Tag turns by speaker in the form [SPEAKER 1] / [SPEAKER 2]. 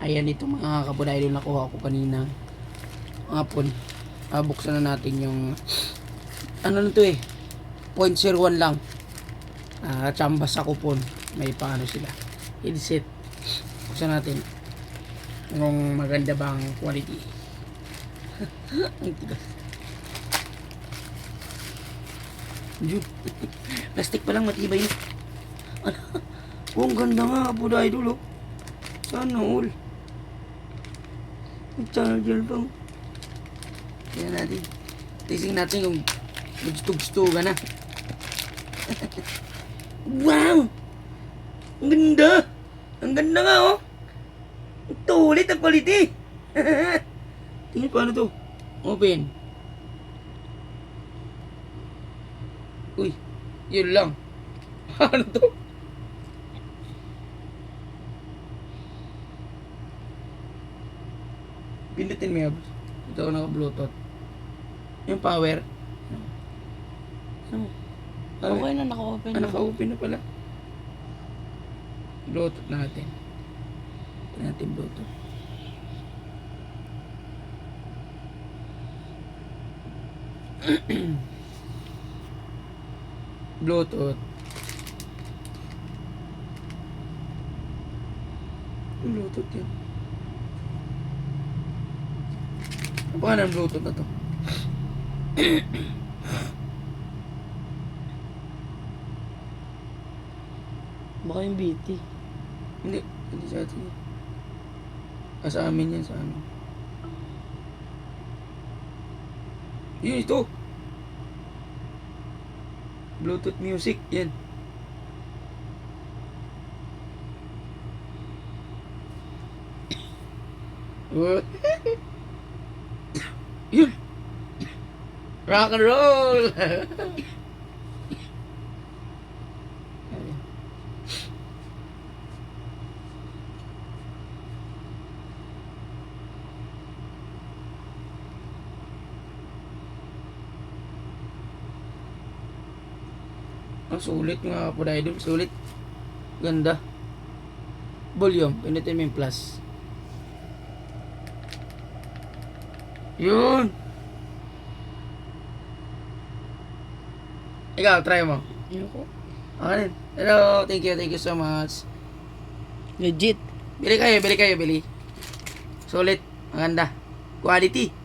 [SPEAKER 1] Ayan ito mga kabunay idol nakuha ko kanina. Hapon. Ah, buksan na natin yung ano na to eh. 0.01 lang. Ah, tsamba sa kupon. May paano sila. Headset. Buksan natin. Kung maganda bang quality. Ang tigas. Plastic pa lang matibay yun. Ano? Oh, ang ganda nga, Buda Idol, oh. Sana all. Mag-charger pa. Tingnan natin. Testing natin kung gusto-gusto ka na. wow! Ang ganda! Ang ganda nga, oh. Ang tulit ang quality. Tingnan paano to. Open. Uy, yun lang. ano to? Pindutin mo yan. Ito ako naka-bluetooth. Yung power. Ano?
[SPEAKER 2] Okay na, naka-open
[SPEAKER 1] Ah,
[SPEAKER 2] na.
[SPEAKER 1] naka-open na pala. Bluetooth natin. Ito natin Bluetooth. Bluetooth. Bluetooth yan. Ano ba ng Bluetooth na to?
[SPEAKER 2] Baka yung BT.
[SPEAKER 1] Hindi. Hindi sa atin. Ah, sa amin yan, sa amin. Yun, ito. Bluetooth music, yan. What? Yun. Rock and roll. Ang sulit nga po idol, sulit. Ganda. Volume, pinitin mo yung plus. Yun! Ikaw, try mo.
[SPEAKER 2] Yun ko.
[SPEAKER 1] Okay. Hello, thank you, thank you so much.
[SPEAKER 2] Legit.
[SPEAKER 1] Bili kayo, bili kayo, bili. Sulit. Maganda. Quality.